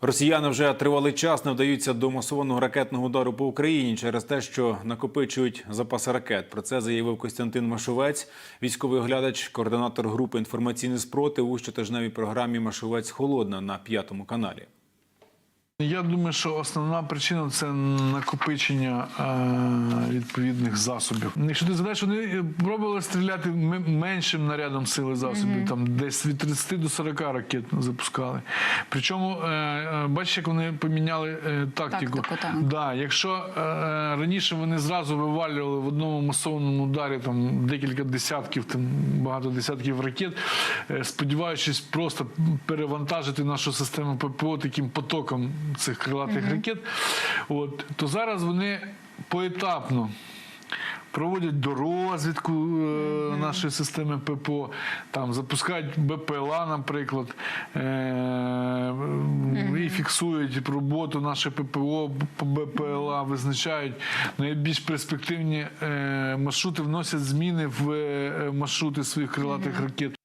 Росіяни вже тривалий час не вдаються до масованого ракетного удару по Україні через те, що накопичують запаси ракет. Про це заявив Костянтин Машовець, військовий оглядач, координатор групи інформаційний спротив у щотижневій програмі Машовець Холодна на п'ятому каналі. Я думаю, що основна причина це накопичення е, відповідних засобів. Якщо ти згадаєш, вони пробували стріляти меншим нарядом сили засобів, там десь від 30 до 40 ракет запускали. Причому, е, е, бачиш, як вони поміняли е, тактику. Тактику, так. Да, якщо е, раніше вони зразу вивалювали в одному масовому ударі там декілька десятків, там багато десятків ракет, е, сподіваючись просто перевантажити нашу систему ППО таким потоком цих крилатих ракет, от, то зараз вони поетапно. Проводять до розвідку е, нашої системи ППО, там запускають БПЛА, наприклад, е, і фіксують роботу нашої ППО по БПЛА, визначають найбільш перспективні е, маршрути, вносять зміни в е, маршрути своїх крилатих ракет.